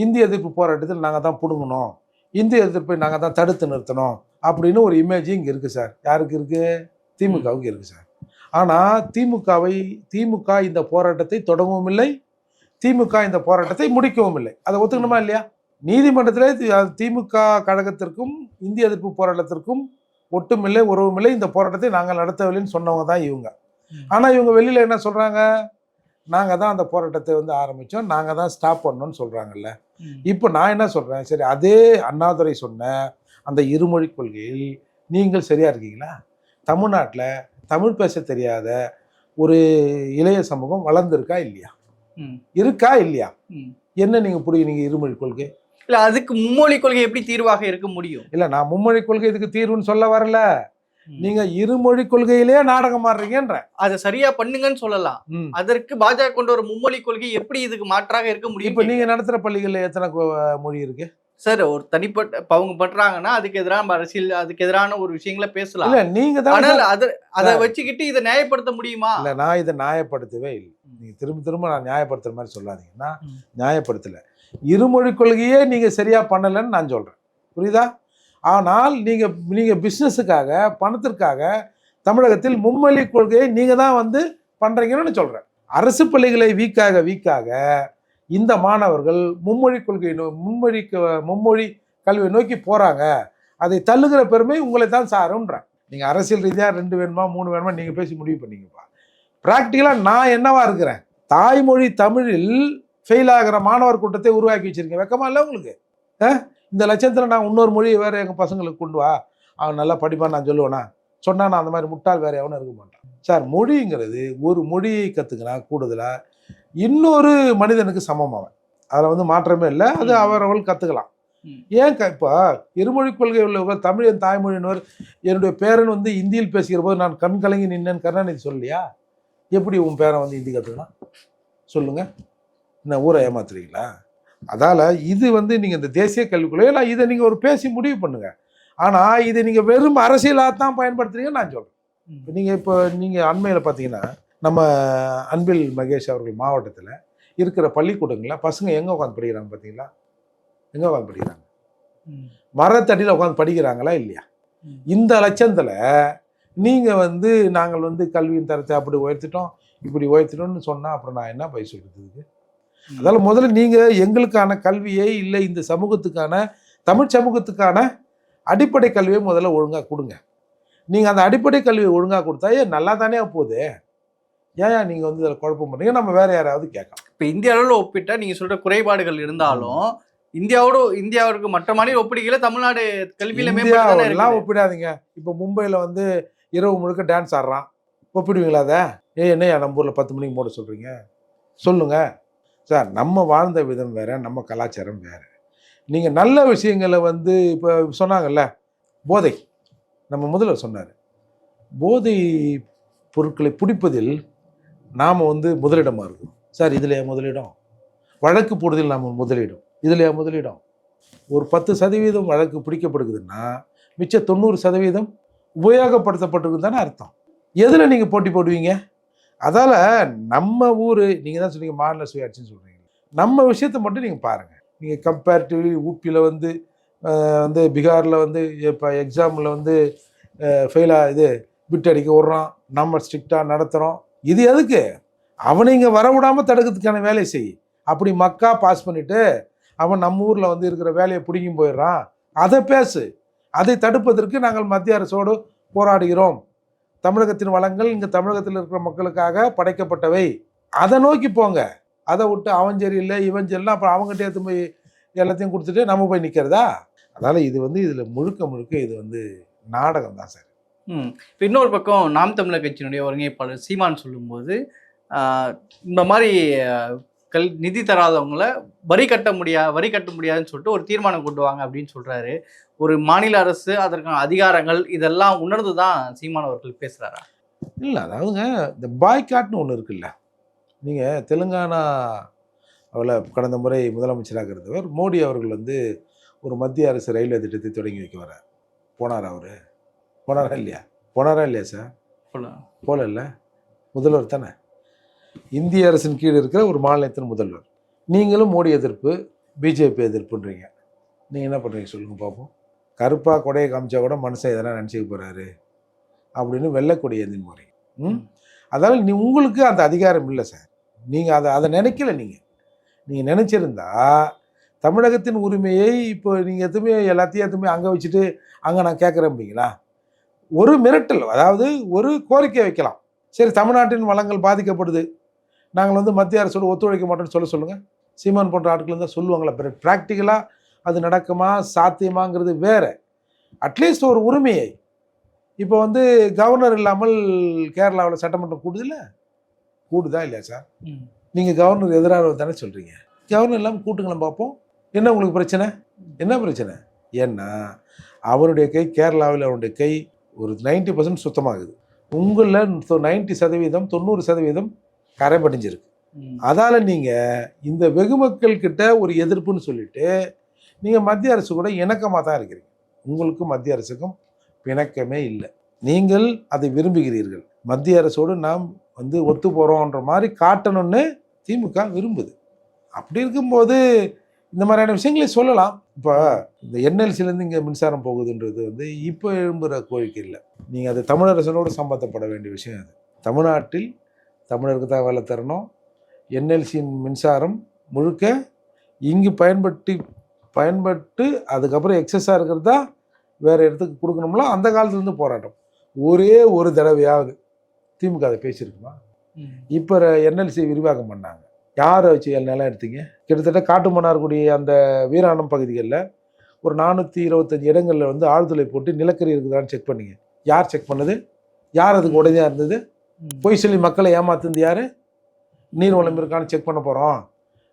இந்திய எதிர்ப்பு போராட்டத்தில் நாங்கள் தான் பிடுங்கணும். இந்திய எதிர்ப்பை நாங்கள் தான் தடுத்து நிறுத்தணும் அப்படின்னு ஒரு இமேஜ் இங்கே இருக்கு சார் யாருக்கு இருக்கு? திமுகவுக்கு இருக்கு சார் ஆனால் திமுகவை திமுக இந்த போராட்டத்தை தொடங்கவும் இல்லை. திமுக இந்த போராட்டத்தை முடிக்கவும் இல்லை. அதை ஒத்துக்கணுமா இல்லையா? நீதிமன்றத்தில் திமுக கழகத்திற்கும் இந்திய எதிர்ப்பு போராட்டத்திற்கும் ஒட்டுமில்லை உறவுமில்லை. இந்த போராட்டத்தை நாங்கள் நடத்தவில்லைன்னு சொன்னவங்க தான் இவங்க. ஆனால் இவங்க வெளியில் என்ன சொல்கிறாங்க நாங்கள் தான் அந்த போராட்டத்தை வந்து ஆரம்பித்தோம் நாங்கள் தான் ஸ்டாப் பண்ணோம்னு சொல்கிறாங்கல்ல. இப்போ நான் என்ன சொல்கிறேன் சரி அதே அண்ணாதுரை சொன்ன அந்த இருமொழி கொள்கையில் நீங்கள் சரியாக இருக்கீங்களா? தமிழ்நாட்டில் தமிழ் பேச தெரியாத ஒரு இளைய சமூகம் வளர்ந்துருக்கா இல்லையா? ம். இருக்கா இல்லையா. என்ன நீங்கள் புரியுறீங்க இருமொழி கொள்கை? இல்ல அதுக்கு மும்மொழி கொள்கை எப்படி தீர்வாக இருக்க முடியும்? இல்லை நான் மும்மொழி கொள்கை இதுக்கு தீர்வுன்னு சொல்ல வரல. நீங்கள் இருமொழி கொள்கையிலே நாடகம் ஆடுறீங்கன்ற. அதை சரியா பண்ணுங்கன்னு சொல்லலாம். அதற்கு பாஜக கொண்டு ஒரு மும்மொழி கொள்கை எப்படி இதுக்கு மாற்றாக இருக்க இப்போ முடியும் நீங்கள் நடத்துகிற பள்ளிகளில் எத்தனை மொழி இருக்கு? சார் ஒரு தனிப்பட்ட இப்ப அவங்க பண்றாங்கன்னா அதுக்கு எதிரான அரசியல் அதுக்கு எதிரான ஒரு விஷயங்களை பேசலாம். இல்லை ஆனால் தான் அத அதை வச்சுக்கிட்டு இதை நியாயப்படுத்த முடியுமா? இல்லை நான் இதை நியாயப்படுத்தவே இல்லை. நீங்கள் திரும்ப திரும்ப நான் நியாயப்படுத்துற மாதிரி சொல்லாதீங்க. நான் ம். நியாயப்படுத்தலை. இருமொழி கொள்கையே நீங்கள் சரியாக பண்ணலைன்னு நான் சொல்கிறேன் புரியுதா? ஆனால் நீங்கள் நீங்கள் பிஸ்னஸுக்காக பணத்திற்காக தமிழகத்தில் மும்மொழி கொள்கையை நீங்கள் தான் வந்து பண்ணுறீங்கன்னு சொல்கிறேன் அரசு பள்ளிகளை வீக்காக வீக்காக இந்த மாணவர்கள் மும்மொழி கொள்கை நோ மும்மொழி க- மும்மொழி கல்வியை நோக்கி போகிறாங்க அதை தள்ளுகிற பெருமை உங்களை தான் சாருன்றேன் நீங்கள் அரசியல் ரீதியாக ரெண்டு வேணுமா மூணு வேணுமா நீங்கள் பேசி முடிவு பண்ணிங்கப்பா. ப்ராக்டிக்கலாக நான் என்னவா இருக்கிறேன்? தாய்மொழி தமிழில் ஃபெயில் ஆகிற மாணவர் கூட்டத்தை உருவாக்கி வச்சிருக்கேன். வெக்கமா இல்லை உங்களுக்கு? ஆ? இந்த லட்சத்தில் நான் இன்னொரு மொழியை வேறு எங்கள் பசங்களுக்கு கொண்டு வா. அவன் நல்லா படிப்பான்னு நான் சொல்லுவேனா? சொன்னால் நான் அந்த மாதிரி முட்டாள் வேறு எவனும் இருக்க மாட்டான். சார் மொழிங்கிறது ஒரு மொழியை கற்றுக்கினா கூடுதலாக இன்னொரு மனிதனுக்கு சமம் அவன். அதில் வந்து மாற்றமே இல்லை. அது. அவரவள் கற்றுக்கலாம். ஏன் க இப்போ இருமொழி கொள்கை உள்ளவர் தமிழ் என் தாய்மொழியினர் என்னுடைய பேரன் வந்து இந்தியில் பேசுகிற போது நான் கண் கலங்கி நின்னேன் கருணாநிதி சொல்லலையா? எப்படி உன் பேரன் வந்து ஹிந்தி கற்றுக்கலாம் சொல்லுங்க. என்ன ஊரை ஏமாத்துறீங்களா? அதால இது வந்து நீங்கள் இந்த தேசிய கல்விக்குள்ளே இல்லை இதை நீங்கள் ஒரு பேசி முடிவு பண்ணுங்க. ஆனால் இதை நீங்கள் வெறும் அரசியலாக தான் பயன்படுத்துறீங்கன்னு நான் சொல்கிறேன் இப்போ நீங்கள் இப்போ நீங்கள் அண்மையில் பார்த்தீங்கன்னா நம்ம அன்பில் மகேஷ் அவர்கள் மாவட்டத்தில் இருக்கிற பள்ளிக்கூடங்களில் பசங்க எங்கே உட்காந்து படிக்கிறாங்க பார்த்தீங்களா எங்கே உட்காந்து படிக்கிறாங்க. மரத்தடியில் உட்காந்து படிக்கிறாங்களா இல்லையா. இந்த லட்சத்தில் நீங்கள் வந்து நாங்கள் வந்து கல்வியின் தரத்தை அப்படி உயர்த்திட்டோம் இப்படி உயர்த்திட்டோம்னு சொன்னால் அப்புறம் நான் என்ன போய் சொல்கிறதுக்கு அதால முதல்ல நீங்கள் எங்களுக்கான கல்வியை இல்லை இந்த சமூகத்துக்கான தமிழ் சமூகத்துக்கான அடிப்படை கல்வியை முதல்ல ஒழுங்காக கொடுங்க. நீங்கள் அந்த அடிப்படை கல்வியை ஒழுங்காக கொடுத்தா ஏன் நல்லா தானே போகுது. ஏன் நீங்கள் வந்து இதில் குழப்பம் பண்ணுறீங்க நம்ம வேற யாராவது கேட்கலாம். இப்ப இந்திய அளவில் ஒப்பிட்டா நீங்க சொல்ற குறைபாடுகள் இருந்தாலும் இந்தியாவோட இந்தியாவிற்கு மற்ற மாநில ஒப்பிடுகையில தமிழ்நாடு கல்வியில இருக்குது. ஒப்பிடாதீங்க. இப்போ மும்பையில் வந்து இரவு முழுக்க டான்ஸ் ஆடுறான். ஒப்பிடுவீங்களா அதை? ஏ என்னையா நம்ம ஊரில் பத்து மணிக்கு மூட சொல்கிறீங்க சொல்லுங்க. சார் நம்ம வாழ்ந்த விதம் வேறு நம்ம கலாச்சாரம் வேறு. நீங்கள் நல்ல விஷயங்களை வந்து இப்போ சொன்னாங்கல்ல போதை. நம்ம முதல்ல சொன்னார் போதை பொருட்களை பிடிப்பதில் நாம் வந்து முதலிடமாக இருக்கும் சார் இதில் முதலிடம்? வழக்கு போடுவதில் நாம் முதலிடம். இதில் முதலிடம்? ஒரு பத்து சதவீதம் வழக்கு பிடிக்கப்படுகுதுன்னா மிச்ச தொண்ணூறு சதவீதம் உபயோகப்படுத்தப்பட்டிருக்கு தானே அர்த்தம். எதில் நீங்கள் போட்டி போடுவீங்க? அதால் நம்ம ஊர் நீங்கள் தான் சொன்னீங்க மாநில சுயாட்சின்னு சொல்கிறீங்க நம்ம விஷயத்தை மட்டும் நீங்கள் பாருங்கள் நீங்கள் கம்பேரிட்டிவ்லி ஊப்பியில் வந்து வந்து பீகாரில் வந்து இப்போ எக்ஸாமில் வந்து ஃபெயிலாக இது பிட் அடிக்க விட்றோம் நம்ம ஸ்ட்ரிக்டாக நடத்துகிறோம் இது எதுக்கு? அவனை இங்கே வர விடாமல் தடுக்கிறதுக்கான வேலையை செய். அப்படி மக்கா பாஸ் பண்ணிவிட்டு அவன் நம்ம ஊரில் வந்து இருக்கிற வேலையை பிடிங்கி போயிடுறான். அதை பேசு. அதை தடுப்பதற்கு நாங்கள் மத்திய அரசோடு போராடுகிறோம். தமிழகத்தின் வளங்கள் இங்கே தமிழகத்தில் இருக்கிற மக்களுக்காக படைக்கப்பட்டவை. அதை நோக்கி போங்க. அதை விட்டு அவன் சரியில்லை இவன் சரியில்லை அப்புறம் அவங்ககிட்ட எடுத்து போய் எல்லாத்தையும் கொடுத்துட்டு நம்ம போய் நிற்கிறதா அதனால் இது வந்து இதில் முழுக்க முழுக்க இது வந்து நாடகம் தான் சார். ம். இன்னொரு பக்கம் நாம் தமிழர் கட்சியினுடைய ஒருங்கிணைப்பாளர் சீமான் சொல்லும்போது இந்த மாதிரி கல் நிதி தராதவங்கள வரி கட்ட முடியா வரி கட்ட முடியாதுன்னு சொல்லிட்டு ஒரு தீர்மானம் கொண்டு வாங்க அப்படின்னு சொல்கிறாரு ஒரு மாநில அரசு அதற்கான அதிகாரங்கள் இதெல்லாம் உணர்ந்து தான் சீமான் அவர்கள் பேசுறாரா? இல்லை அதாவதுங்க இந்த பாய்காட்னு ஒன்று இருக்குல்ல. நீங்கள் தெலுங்கானா அவளை கடந்த முறை முதலமைச்சராக இருந்தவர் மோடி அவர்கள் வந்து ஒரு மத்திய அரசு ரயில்வே திட்டத்தை தொடங்கி வைக்க வரார் போனாரா அவர்? போனாரா இல்லையா? போனாரா இல்லையா சார். போல. இல்லை முதல்வர் தானே. இந்திய அரசின் கீழ் இருக்கிற ஒரு மாநிலத்தின் முதல்வர். நீங்களும் மோடி எதிர்ப்பு பிஜேபி எதிர்ப்புன்றீங்க. நீங்கள் என்ன பண்ணுறீங்க சொல்லுங்கள் பார்ப்போம் கருப்பாக கொடையை காமிச்சா கூட மனுஷன் எதனா நினச்சிக்க போகிறாரு அப்படின்னு வெள்ளைக்கொடி ஏந்தி போகிறீங்க ம். அதனால் நீ உங்களுக்கு அந்த அதிகாரம் இல்லை சார். நீங்கள் அதை அதை நினைக்கல நீங்கள் நீங்கள் நினச்சிருந்தா தமிழகத்தின் உரிமையை இப்போ நீங்கள் எதுவுமே எல்லாத்தையும் எதுவுமே அங்கே வச்சுட்டு அங்கே நான் கேட்குறேன்பீங்களா ஒரு மிரட்டல் அதாவது ஒரு கோரிக்கை வைக்கலாம். சரி தமிழ்நாட்டின் வளங்கள் பாதிக்கப்படுது. நாங்கள் வந்து மத்திய அரசோடு ஒத்துழைக்க மாட்டோம்னு சொல்ல சொல்லுங்கள் சீமான் போன்ற ஆட்கள் தான் சொல்லுவாங்களா ப்ராக்டிக்கலாக அது நடக்குமா சாத்தியமாங்கிறது வேற. அட்லீஸ்ட் ஒரு உரிமையை. இப்போ வந்து கவர்னர் இல்லாமல் கேரளாவில் சட்டமன்றம் கூடுதில்ல கூடுதா இல்லையா சார். நீங்கள் கவர்னர் எதிராக தானே சொல்கிறீங்க கவர்னர் இல்லாமல் கூட்டுங்களேன் பார்ப்போம். என்ன உங்களுக்கு பிரச்சனை? என்ன பிரச்சனை? ஏன்னா அவருடைய கை கேரளாவில் அவருடைய கை ஒரு நைன்டி பர்சன்ட் சுத்தமாகுது. உங்களில் நைன்டி சதவீதம் தொண்ணூறு சதவீதம் கரை படிஞ்சிருக்கு ம். அதால் நீங்கள் இந்த வெகுமக்கள் கிட்ட ஒரு எதிர்ப்புன்னு சொல்லிட்டு நீங்கள் மத்திய அரசு கூட இணக்கமாக தான் இருக்கிறீங்க. உங்களுக்கும் மத்திய அரசுக்கும் பிணக்கமே இல்லை. நீங்கள் அதை விரும்புகிறீர்கள். மத்திய அரசோடு நாம் வந்து ஒத்து போகிறோன்ற மாதிரி காட்டணும்னு திமுக விரும்புது. அப்படி இருக்கும்போது இந்த மாதிரியான விஷயங்களை சொல்லலாம். இப்போ இந்த என்எல்சிலேருந்து இங்கே மின்சாரம் போகுதுன்றது வந்து இப்போ எழும்புகிற கோரிக்கை இல்லை. நீங்கள் அது தமிழரசனோடு சம்பந்தப்பட வேண்டிய விஷயம் அது. தமிழ்நாட்டில் தமிழருக்கு தான் வேலை தரணும். என்எல்சியின் மின்சாரம் முழுக்க இங்கு பயன்பட்டு பயன்பட்டு அதுக்கப்புறம் எக்ஸஸாக இருக்கிறது தான் வேறு இடத்துக்கு கொடுக்கணும்ல? அந்த காலத்துலேருந்து போராட்டம். ஒரே ஒரு தடவையாவது திமுக அதை பேசியிருக்குமா. இப்போ என்எல்சி விரிவாக்கம் பண்ணாங்க. யாரை வச்சு நிலம் எடுத்தீங்க? கிட்டத்தட்ட காட்டுமன்னார்குடி அந்த வீராணம் பகுதிகளில் ஒரு நானூற்றி இருபத்தஞ்சி இடங்களில் வந்து ஆழ்துளை போட்டு நிலக்கரி இருக்குதான்னு செக் பண்ணீங்க. யார் செக் பண்ணது? யார் அதுக்கு உடனே இருந்தது. பொய் சொல்லி மக்களை ஏமாத்துனது யார்? நீர் வளம் இருக்கான்னு செக் பண்ண போகிறோம்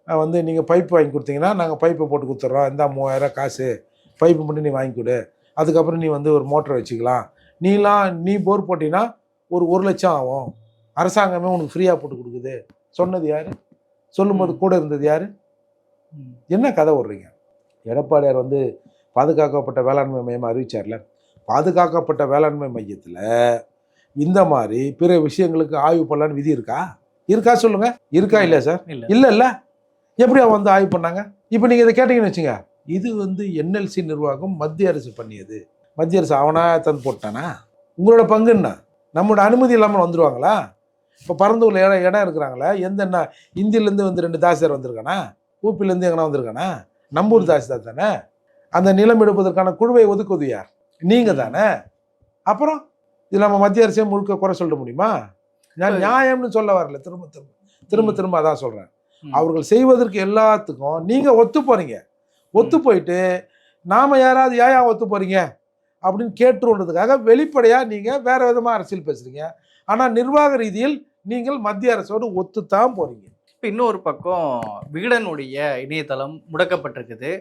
வந்து நீங்கள் பைப் வாங்கி கொடுத்தீங்கன்னா நாங்கள் பைப்பை போட்டு கொடுத்துட்றோம் இந்த மூவாயிரம் காசு. பைப்பு மட்டும் நீ வாங்கி கொடு. அதுக்கப்புறம் நீ வந்து ஒரு மோட்டர் வச்சுக்கலாம். நீலாம் நீ போர் போட்டினா ஒரு ஒரு லட்சம் ஆகும். அரசாங்கமே உனக்கு ஃப்ரீயாக போட்டு கொடுக்குது. சொன்னது யார்? சொல்லும்போது கூட இருந்தது யார். என்ன கதை விடுறீங்க எடப்பாடியார் வந்து பாதுகாக்கப்பட்ட வேளாண்மை மையம் அறிவிச்சார்ல. பாதுகாக்கப்பட்ட வேளாண்மை மையத்தில் இந்த மாதிரி பிற விஷயங்களுக்கு ஆய்வு பண்ணலான்னு விதி இருக்கா? இருக்கா சொல்லுங்க. இருக்கா இல்லையா சார்? இல்ல. இல்லை இல்லை எப்படி அவன் வந்து ஆய்வு பண்ணாங்க? இப்போ நீங்கள் இதை கேட்டீங்கன்னு வச்சுங்க இது வந்து என்எல்சி நிர்வாகம் மத்திய அரசு பண்ணியது. மத்திய அரசு அவனா தந்து போட்டானா? உங்களோட பங்கு என்ன? நம்மளோட அனுமதி இல்லாமல் வந்துடுவாங்களா இப்போ பரந்தூரில் இடம் இடம் இருக்கிறாங்களே எந்த என்ன இந்தியிலேருந்து வந்து ரெண்டு தாசிதார் வந்திருக்கானா? ஊப்பிலேருந்து எங்கன்னா வந்திருக்கானா? நம்பூர் தாசிதார் தானே? அந்த நிலம் எடுப்பதற்கான குழுவை ஒதுக்குவது யார்? நீங்கள் தானே? அப்புறம் இது நம்ம மத்திய அரசே முழுக்க குறை சொல்ல முடியுமா? நான் நியாயம்னு சொல்ல வரல. திரும்ப திரும்ப திரும்ப திரும்ப அதான் சொல்கிறேன். அவர்கள் செய்வதற்கு எல்லாத்துக்கும் நீங்கள் ஒத்து போகிறீங்க ஒத்து போயிட்டு நாம் யாராவது ஏன் ஒத்து போகிறீங்க அப்படின்னு கேட்டுன்றதுக்காக வெளிப்படையாக நீங்கள் வேற விதமாக அரசியல் பேசுகிறீங்க ஆனால் நிர்வாக ரீதியில் நீங்கள் மத்திய அரசோடு ஒத்துத்தான் போகிறீங்க இப்போ இன்னொரு பக்கம் விகடனுடைய இணையதளம் முடக்கப்பட்டிருக்குது.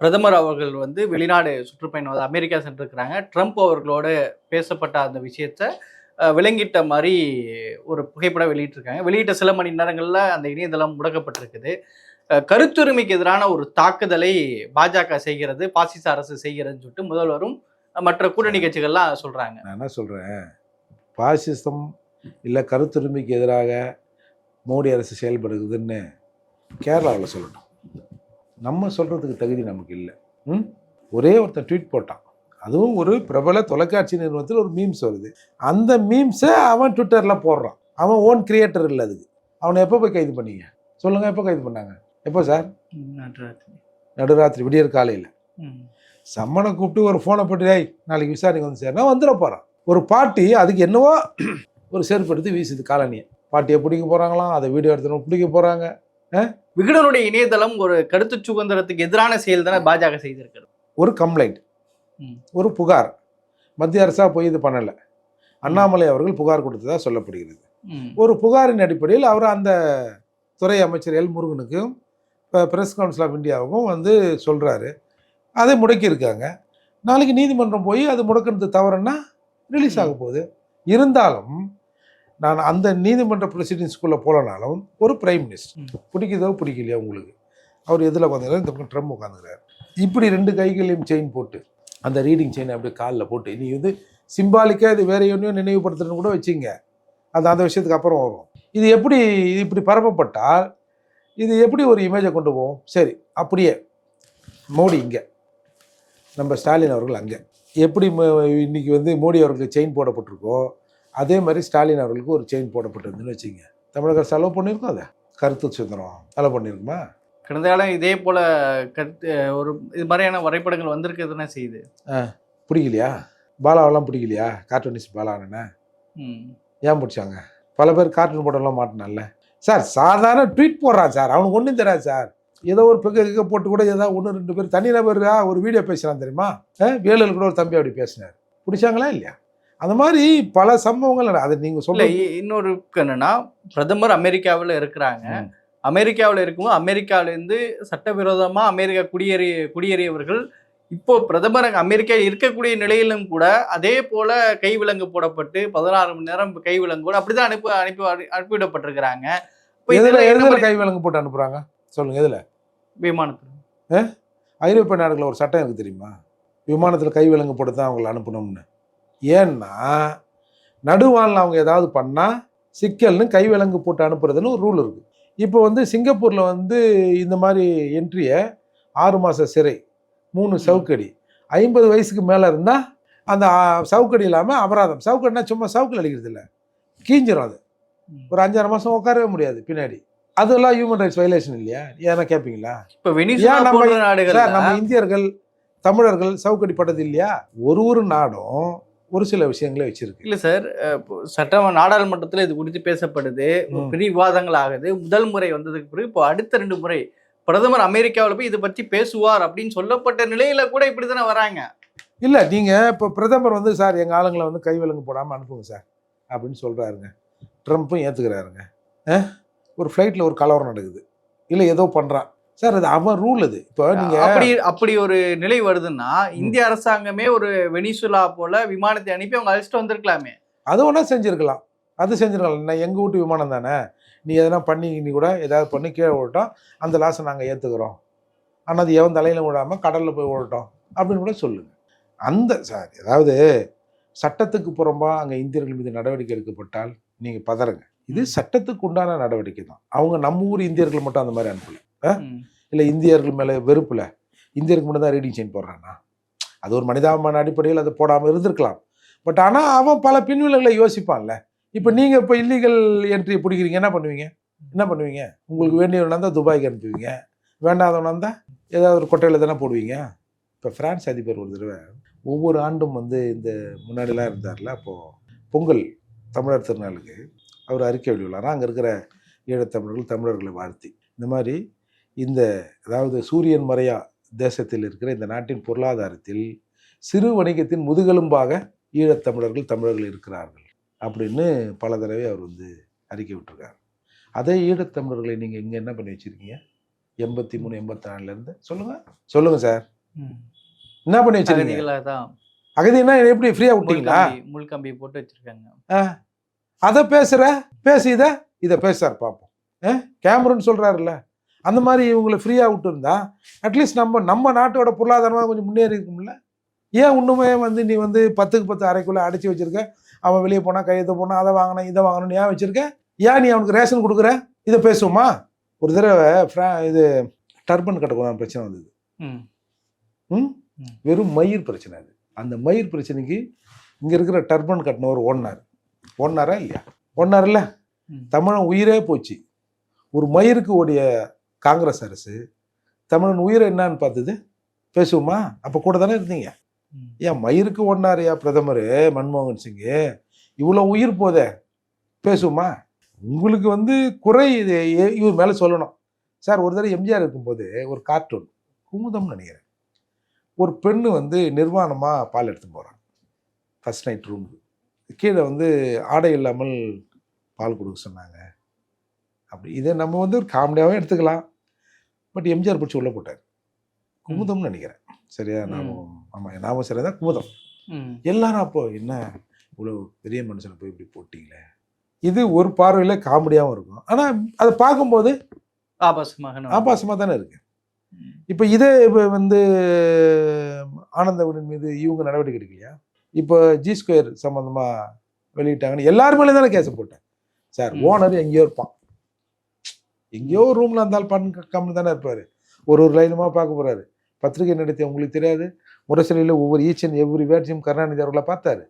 பிரதமர் அவர்கள் வந்து வெளிநாடு சுற்றுப்பயணம் அமெரிக்கா சென்றிருக்கிறாங்க. ட்ரம்ப் அவர்களோட பேசப்பட்ட அந்த விஷயத்த விளங்கிட்ட மாதிரி ஒரு புகைப்படம் வெளியிட்டிருக்காங்க. வெளியிட்ட சில மணி நேரங்களில் அந்த இணையதளம் முடக்கப்பட்டிருக்குது. கருத்துரிமைக்கு எதிரான ஒரு தாக்குதலை பாஜக செய்கிறது பாசிச அரசு செய்கிறதுன்னு சொல்லிட்டு முதல்வரும் மற்ற கூட்டணி கட்சிகள்லாம் சொல்கிறாங்க நான் என்ன சொல்கிறேன் பாசிசம் இல்லை கருத்துரிமைக்கு எதிராக மோடி அரசு செயல்படுகிறதுன்னு கேரளாவில் சொல்லட்டும் நம்ம சொல்கிறதுக்கு தகுதி நமக்கு இல்லை. ம்? ஒரே ஒருத்தன் ட்வீட் போட்டான். அதுவும் ஒரு பிரபல தொலைக்காட்சி நிறுவனத்தில் ஒரு மீம்ஸ் வருது. அந்த மீம்ஸை அவன் ட்விட்டரில் போடுறான். அவன் ஓன் கிரியேட்டர் இல்லை அதுக்கு. அவனை எப்போ போய் கைது பண்ணீங்க? சொல்லுங்கள் எப்போ கைது பண்ணாங்க? எப்போ சார் நன்றி. நடுராத்திரி. விடியற் காலையில். சம்மனை கூப்பிட்டு ஒரு ஃபோனை போட்டு டேய் நாளைக்கு விசாரணைக்கு வந்து சேர்னா வந்துட போகிறான் ஒரு பாட்டி அதுக்கு என்னவோ ஒரு செருப்பு எடுத்து வீசுது காலனியை. பாட்டியை பிடிக்க போகிறாங்களாம் அதை வீடியோ எடுத்துன்னு பிடிக்க போகிறாங்க விகடனுடைய இணையதளம் ஒரு கருத்து சுதந்திரத்துக்கு எதிரான செயல் தானே பாஜக செய்திருக்கிறது. ஒரு கம்ப்ளைண்ட். ஒரு புகார். மத்திய அரசாக போய் இது பண்ணலை. அண்ணாமலை அவர்கள் புகார் கொடுத்ததா சொல்லப்படுகிறது. ஒரு புகாரின் அடிப்படையில் அவர் அந்த துறை அமைச்சர் எல் முருகனுக்கும் பிரஸ் கவுன்சில் ஆஃப் இந்தியாவுக்கும் வந்து சொல்கிறாரு அதை முடக்கியிருக்காங்க. நாளைக்கு நீதிமன்றம் போய் அது முடக்கிறது தவறுன்னா ரிலீஸ் ஆக போகுது. இருந்தாலும் நான் அந்த நீதிமன்ற ப்ரொசீடிங்ஸ்குள்ளே போகலனாலும் ஒரு பிரைம் மினிஸ்டர். பிடிக்குதோ பிடிக்கலையா உங்களுக்கு. அவர் எதில் உட்காந்துக்கிறார் இந்த பக்கம் ட்ரம் உட்காந்துக்கிறார் இப்படி ரெண்டு கைகளையும் செயின் போட்டு அந்த ரீடிங் செயினை அப்படியே காலில் போட்டு நீ வந்து சிம்பாலிக்காக இது வேற ஒன்றையும் நினைவுபடுத்துறதுன்னு கூட வச்சுங்க. அது அந்த விஷயத்துக்கு அப்புறம் வரும். இது எப்படி இப்படி பரப்பப்பட்டால் இது எப்படி ஒரு இமேஜை கொண்டு போவோம்? சரி அப்படியே. மோடி இங்கே. நம்ம ஸ்டாலின் அவர்கள் அங்கே. எப்படி இன்றைக்கி இன்னைக்கு வந்து மோடி அவர்களுக்கு செயின் போடப்பட்டிருக்கோ அதே மாதிரி ஸ்டாலின் அவர்களுக்கு ஒரு செயின் போடப்பட்டிருந்துன்னு வச்சுங்க. தமிழக செலவு பண்ணியிருக்கோம் அதை? கருத்து சுதந்திரம் செலவு பண்ணியிருக்குமா? கடந்த காலம் இதே போல கருத்து ஒரு இது மாதிரியான வரைபடங்கள் வந்திருக்குதுன்னு செய்யுது பிடிக்கலையா? பாலாவெல்லாம் பிடிக்கலையா? கார்ட்டூனிஸ்ட் பாலாவண்ணே? ம். ஏன் பிடிச்சாங்க? பல பேர் கார்ட்டூன் படம்லாம் மாட்டினால சார் சாதாரண ட்வீட் போடுறான் சார். அவனுக்கு ஒன்றும் தெரியாது சார். ஏதோ ஒரு பெக்க கிக்க போட்டு கூட ஏதாவது ஒன்று ரெண்டு பேர் தனி நபரா ஒரு வீடியோ பேசுகிறான் தெரியுமா? வேலூர் கூட ஒரு தம்பி அப்படி பேசினார். பிடிச்சாங்களா இல்லையா? அந்த மாதிரி பல சம்பவங்கள் அது நீங்கள் சொல்ல இன்னொரு என்னன்னா பிரதமர் அமெரிக்காவில் இருக்கிறாங்க. அமெரிக்காவில் இருக்கும்போது அமெரிக்காவிலேருந்து சட்டவிரோதமா அமெரிக்கா குடியேறி குடியேறியவர்கள் இப்போ பிரதமர் அமெரிக்கா இருக்கக்கூடிய நிலையிலும் கூட அதே போல கைவிலங்கு போடப்பட்டு பதினாறு மணி நேரம் கைவிலங்கோடு அப்படிதான் அனுப்பி அனுப்பி அனுப்பிவிடப்பட்டிருக்கிறாங்க. இப்போ எதுல இதுல என்ன எதுல பண்ணி- கை விலங்கு போட்டு அனுப்புறாங்க? சொல்லுங்க எதுல? விமானத்துல. ஐரோப்பிய நாடுகளில் ஒரு சட்டம் இருக்கு தெரியுமா? விமானத்தில் கை விலங்கு போட்டு தான் அவங்களை அனுப்பணும்னு. ஏன்னா நடுவானில் அவங்க ஏதாவது பண்ணால் சிக்கல்னு கை விலங்கு போட்டு அனுப்புறதுன்னு ஒரு ரூல் இருக்குது இப்போ வந்து சிங்கப்பூரில் வந்து இந்த மாதிரி என்ட்ரியை ஆறு மாத சிறை மூணு சவுக்கடி. ஐம்பது வயசுக்கு மேலே இருந்தால் அந்த சவுக்கடி இல்லாமல் அபராதம். சவுக்கடினா சும்மா சவுக்கல் அடிக்கிறது இல்லை. கீஞ்சிரும் அது. ஒரு அஞ்சாறு மாதம் உட்காரவே முடியாது பின்னாடி. அதெல்லாம் ஹியூமன் ரைட்ஸ் வயலேஷன் இல்லையா? ஏன்னா கேட்பீங்களா இப்ப நம்ம- இந்தியர்கள் தமிழர்கள் சவுக்கடிப்பட்டது இல்லையா? ஒரு ஒரு நாடும் ஒரு சில விஷயங்களை வச்சிருக்கு. இல்ல சார் அஹ் இப்போ சட்ட நாடாளுமன்றத்துல இது குறித்து பேசப்படுது. பெரிய விவாதங்கள் ஆகுது. முதல் முறை வந்ததுக்கு பிறகு இப்போ அடுத்த ரெண்டு முறை பிரதமர் அமெரிக்காவில் போய் இதை பத்தி பேசுவார் அப்படின்னு சொல்லப்பட்ட நிலையில கூட இப்படித்தானே வராங்க. இல்ல நீங்க இப்போ பிரதமர் வந்து சார் எங்க ஆளுங்களை வந்து கை விலங்கு போடாம அனுப்புங்க சார் அப்படின்னு சொல்றாருங்க. ட்ரம்ப்பும் ஏத்துக்கிறாருங்க. அஹ்? ஒரு ஃப்ளைட்ல ஒரு கலவரம் நடக்குது. இல்ல ஏதோ பண்றான். சார் அது அவன் ரூல் அது. இப்போ நீங்க அப்படி அப்படி ஒரு நிலை வருதுன்னா இந்திய அரசாங்கமே ஒரு வெனிசுலா போல விமானத்தை அனுப்பி அவங்க அழைச்சிட்டு வந்திருக்கலாமே. அது ஒன்றா செஞ்சிருக்கலாம். அது செஞ்சிருக்கலாம். நான் எங்கள் வீட்டு விமானம் தானே? நீ எதனா பண்ணி நீ கூட ஏதாவது பண்ணி கீழே விட்டோம் அந்த லாஸை நாங்கள் ஏற்றுக்கிறோம் ஆனால் அது எவன் தலையில் விடாமல் கடலில் போய் விடட்டும் அப்படின்னு கூட சொல்லுங்க. அந்த சார் ஏதாவது சட்டத்துக்கு புறம்பா அங்கே இந்தியர்கள் மீது நடவடிக்கை எடுக்கப்பட்டால் நீங்கள் பதறுங்க. இது சட்டத்துக்கு உண்டான நடவடிக்கை தான் அவங்க நம்ம ஊர் இந்தியர்கள் மட்டும் அந்த மாதிரி அனுப்பல. இல்லை இந்தியர்கள் மேலே வெறுப்பில் இந்தியருக்கு மட்டும் தான் ரீடிங் செயின் போடுறானா? அது ஒரு மனிதாபிமான அடிப்படையில் அதை போடாமல் இருந்திருக்கலாம். பட் ஆனால் அவன் பல பின்விளைவுகளை யோசிப்பான்ல. இப்போ நீங்கள் இப்போ இல்லீகல் என்ட்ரி பிடிக்கிறீங்க என்ன பண்ணுவீங்க? என்ன பண்ணுவீங்க? உங்களுக்கு வேண்டியவனா இருந்தால் துபாய்க்கு அனுப்புவீங்க. வேண்டாதவனா இருந்தால் ஏதாவது ஒரு கொட்டையில் தானே போடுவீங்க? இப்போ பிரான்ஸ் அதிபர் ஒரு தடவை ஒவ்வொரு ஆண்டும் வந்து இந்த முன்னாடிலாம் இருந்தார்ல அப்போது பொங்கல் தமிழர் திருநாளுக்கு அவர் அறிக்கை வெளியிடலாம் அங்கே இருக்கிற ஈழத்தமிழர்கள் தமிழர்களை வாழ்த்தி. இந்த மாதிரி இந்த அதாவது சூரியன் மறையா தேசத்தில் இருக்கிற இந்த நாட்டின் பொருளாதாரத்தில் சிறு வணிகத்தின் முதுகெலும்பாக ஈழத்தமிழர்கள் தமிழர்கள் இருக்கிறார்கள் அப்படின்னு பல தடவை அவர் வந்து அறிக்கை விட்டிருக்காரு. அதே ஈழத்தமிழர்களை நீங்கள் இங்கே என்ன பண்ணி வச்சிருக்கீங்க? எண்பத்தி மூணு எண்பத்தி நாலுலேருந்து சொல்லுங்கள் சொல்லுங்கள் சார். என்ன பண்ணி வச்சிருக்கீங்க? அகதினா எப்படி ஃப்ரீயாக விட்டீங்களா? முள்கம்பி போட்டு வச்சிருக்காங்க. அதை பேசுகிற பேசு இதை. இதை பேசுறார் பார்ப்போம் கேமரன் சொல்கிறாருல்ல அந்த மாதிரி இவங்களை ஃப்ரீயாக விட்டுருந்தா அட்லீஸ்ட் நம்ம நம்ம நாட்டோட பொருளாதாரமாக கொஞ்சம் முன்னேறி இருக்கும்ல? ஏன் இன்னுமே வந்து நீ வந்து பத்துக்கு பத்து அறைக்குள்ளே அடைச்சி வச்சிருக்க? அவன் வெளியே போனால் கையெழுத்து போனால் அதை வாங்கினேன் இதை வாங்கணும்னு ஏன் வச்சிருக்க? ஏன் நீ அவனுக்கு ரேஷன் கொடுக்குற? இதை பேசுவோமா? ஒரு தடவை ஃப்ரா இது டர்பன் கட்டக்கூடாது பிரச்சனை வந்தது. ம். வெறும் மயிர் பிரச்சனை அது. அந்த மயிர் பிரச்சனைக்கு இங்கே இருக்கிற டர்பன் கட்டினவர் ஓடினார். ஓடினாரா இல்லையா? ஓடினார் இல்லை ம். தமிழன் உயிரே போச்சு. ஒரு மயிருக்கு ஓடிய காங்கிரஸ் அரசு தமிழன் உயிரை என்னன்னு பார்த்தது? பேசுவோமா? அப்போ கூட தானே இருந்தீங்க. ஏன் மயிருக்கு ஓடினாருயா பிரதமர்? மன்மோகன் சிங்கு இவ்வளோ உயிர் போதே. பேசுவோமா? உங்களுக்கு வந்து குறை இது இவர் மேலே சொல்லணும். சார் ஒரு தடவை எம்ஜிஆர் இருக்கும்போது ஒரு கார்ட்டூன் குமுதம்னு நினைக்கிறேன். ஒரு பெண்ணு வந்து நிர்வாணமாக பால் எடுத்து போகிறாங்க ஃபர்ஸ்ட் நைட் ரூமுக்கு கீழே வந்து ஆடை இல்லாமல் பால் கொடுக்க சொன்னாங்க. அப்படி இதை நம்ம வந்து ஒரு காமெடியாகவும் எடுத்துக்கலாம். பட் எம்ஜிஆர் பிடிச்சி உள்ளே போட்டார். குமுதம்னு நினைக்கிறேன். சரியா? நாம ஆமாம் நாம சரியா தான் குமுதம். எல்லாரும் அப்போ என்ன இவ்வளோ பெரிய மனுஷனை போய் இப்படி போட்டிங்களே? இது ஒரு பார்வையில் காமெடியாகவும் இருக்கும். ஆனால் அதை பார்க்கும்போது ஆபாசமாக நம்ம- ஆபாசமாக தானே இருக்கு. இப்போ இதே இப்போ வந்து ஆனந்தவனின் மீது இவங்க நடவடிக்கை எடுக்கலையா? இப்போ ஜி ஸ்கொயர் சம்மந்தமாக வெளியிட்டாங்கன்னு எல்லார் மேலே தானே கேஸ் போட்டேன். சார். ஓனர் எங்கேயோ இருப்பான். எங்கேயோ ரூமில் இருந்தாலும் பண் கம்மி தானே இருப்பார். ஒரு ஒரு லைனுமா பார்க்க போகிறாரு பத்திரிகை நடத்தி உங்களுக்கு தெரியாது. முரசொலியில் ஒவ்வொரு ஈச் அண்ட் எவ்ரி வேர்ட்ஸையும் கருணாநிதி அவர்களை பார்த்தாரு.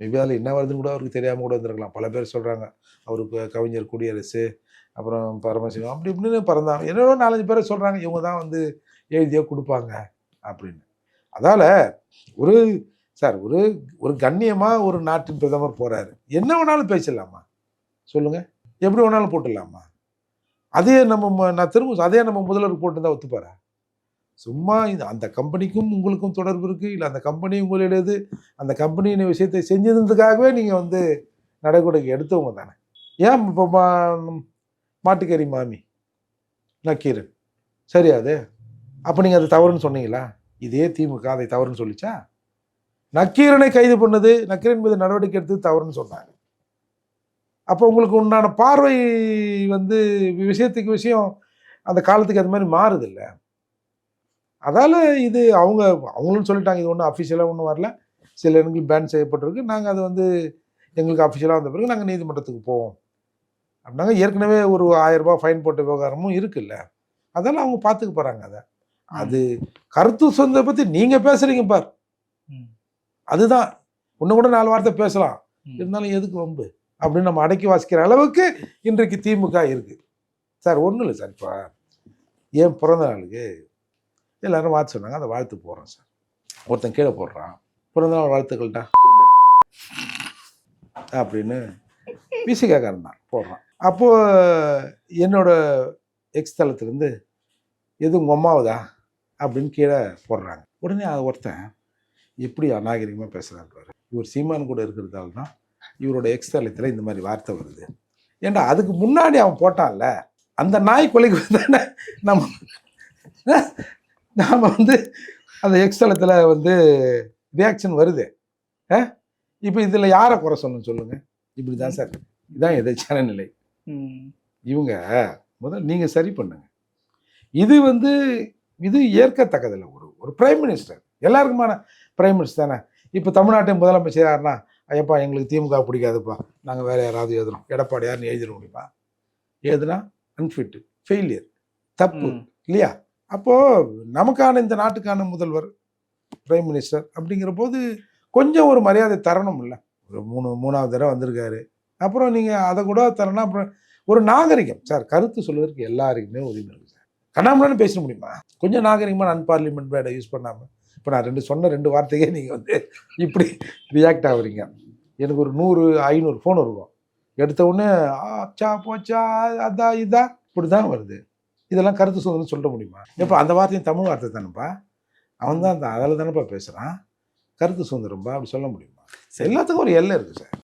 மேபி அதில் என்ன வருதுன்னு கூட அவருக்கு தெரியாமல் கூட வந்திருக்கலாம் பல பேர் சொல்கிறாங்க அவருக்கு கவிஞர் குடியரசு அப்புறம் பரமசிவம் அப்படி இப்படின்னு பறந்தாங்க என்னோட நாலஞ்சு பேரை சொல்கிறாங்க இவங்க தான் வந்து எழுதியோ கொடுப்பாங்க அப்படின்னு. அதால் ஒரு சார் ஒரு ஒரு கண்ணியமாக ஒரு நாட்டின் பிரதமர் போகிறாரு என்ன வேணாலும் பேசிடலாமா? சொல்லுங்கள் எப்படி வேணாலும் போட்டுடலாமா? அதே நம்ம ம- நான் திரும்ப அதே நம்ம முதல்வர் போட்டுருந்தா ஒத்துப்பாரா? சும்மா இது அந்த கம்பெனிக்கும் உங்களுக்கும் தொடர்பு இருக்குது இல்லை அந்த கம்பெனி உங்களுடையது அந்த கம்பெனியின் விஷயத்தை செஞ்சதுக்காகவே நீங்கள் வந்து நடவடிக்கை எடுத்தவங்க தானே. ஏன் இப்போ மா மாட்டுக்கறி மாமி? நக்கீரன் சரி அது அப்போ நீங்கள் அது தவறுன்னு சொன்னீங்களா? இதே திமுக அதை தவறுன்னு சொல்லிச்சா? நக்கீரனை கைது பண்ணது நக்கீரன் மீது நடவடிக்கை எடுத்தது தவறுன்னு சொன்னாங்க. அப்போ உங்களுக்கு உண்டான பார்வை வந்து விஷயத்துக்கு விஷயம் அந்த காலத்துக்கு அது மாதிரி மாறுது இல்லை அதால் இது அவங்க அவங்களும் சொல்லிட்டாங்க இது ஒன்றும் அஃபிஷியலாக ஒன்றும் வரல. சில இடங்கள் பேன் செய்யப்பட்டிருக்கு. நாங்கள் அது வந்து எங்களுக்கு அஃபிஷியலாக வந்த பிறகு நாங்கள் நீதிமன்றத்துக்கு போவோம். அப்படின்னாங்க. ஏற்கனவே ஒரு ஆயிரம் ரூபாய் ஃபைன் போட்ட விவகாரமும் இருக்குல்ல. அதெல்லாம் அவங்க பார்த்துக்க போகிறாங்க அதை. அது கருத்து சொந்த பற்றி நீங்கள் பேசுகிறீங்க பார். அதுதான். இன்னும் கூட நாலு வார்த்தை பேசலாம். இருந்தாலும் எதுக்கு வம்பு? அப்படின்னு நம்ம அடக்கி வாசிக்கிற அளவுக்கு இன்றைக்கு திமுக இருக்குது சார் ஒன்றும் இல்லை சார் இப்போ ஏன் பிறந்த நாளுக்கு எல்லோரும் வாழ்த்து சொன்னாங்க. அந்த வாழ்த்து போடுறோம் சார். ஒருத்தன் கீழே போடுறான். பிறந்த நாள் வாழ்த்துக்கள்டா. அப்படின்னு விசிகாக்காரன் தான் போடுறான். அப்போது என்னோடய எக்ஸ் தளத்துலேருந்து எது உங்கள் அம்மாவுதா? அப்படின்னு கீழே போடுறாங்க. உடனே அது ஒருத்தன் எப்படி அநாகரிகமாக பேசுகிறாரு இவர் சீமான் கூட இருக்கிறதால தான் இவரோட எக்ஸ் தளத்தில் இந்த மாதிரி வார்த்தை வருது. ஏன்டா அதுக்கு முன்னாடி அவன் போட்டான்ல அந்த நாய் கொலைக்கு தானே நம்ம நாம் வந்து அந்த எக்ஸ் தளத்தில் வந்து ரியாக்ஷன் வருது. இப்போ இதில் யாரை குறை சொல்லணும் சொல்லுங்கள் இப்படி தான் சார் இதுதான் எதாச்சான நிலை. இவங்க முதல்ல நீங்கள் சரி பண்ணுங்க. இது வந்து இது ஏற்கத்தக்கதில்லை. ஒரு ஒரு பிரைம் மினிஸ்டர் எல்லாருக்குமான பிரைம் மினிஸ்டர் தானே. இப்போ தமிழ்நாட்டின் முதலமைச்சர் யாருன்னா ஐயப்பா எங்களுக்கு திமுக பிடிக்காதுப்பா. நாங்கள் வேற யாராவது எழுதுறோம் எடப்பாடி யாருன்னு எழுதிட முடியுமா எழுதுனா அன்ஃபிட்டு ஃபெயிலியர் தப்பு. இல்லையா? அப்போது நமக்கான இந்த நாட்டுக்கான முதல்வர் பிரைம் மினிஸ்டர் அப்படிங்கிற போது கொஞ்சம் ஒரு மரியாதை தரணும் இல்லை ஒரு மூணு மூணாவது தடவை வந்திருக்காரு. அப்புறம் நீங்கள் அதை கூட தரணும். அப்புறம் ஒரு நாகரிகம். சார் கருத்து சொல்வதற்கு எல்லாருக்குமே உரிமை இருக்குது சார். கண்ணாமலான்னு பேச முடியுமா? கொஞ்சம் நாகரிகமாக அன்பார்லிமெண்ட் வேர்டை யூஸ் பண்ணாமல் இப்போ நான் ரெண்டு சொன்ன ரெண்டு வார்த்தைக்கே நீங்கள் வந்து இப்படி ரியாக்ட் ஆகுறீங்க. எனக்கு ஒரு நூறு ஐநூறு ஃபோன் இருக்கும். எடுத்த உடனே ஆச்சா போச்சா அதா இதா இப்படி தான் வருது. இதெல்லாம் கருத்து சுதந்திரம் சொல்ல முடியுமா? இப்போ அந்த வார்த்தையும் தமிழ் வார்த்தை தானேப்பா. அவன் தான் அந்த அதில் தானேப்பா பேசுகிறான் கருத்து சுதந்திரம்பா அப்படி சொல்ல முடியுமா? எல்லாத்துக்கும் ஒரு எல்லை இருக்குது சார்.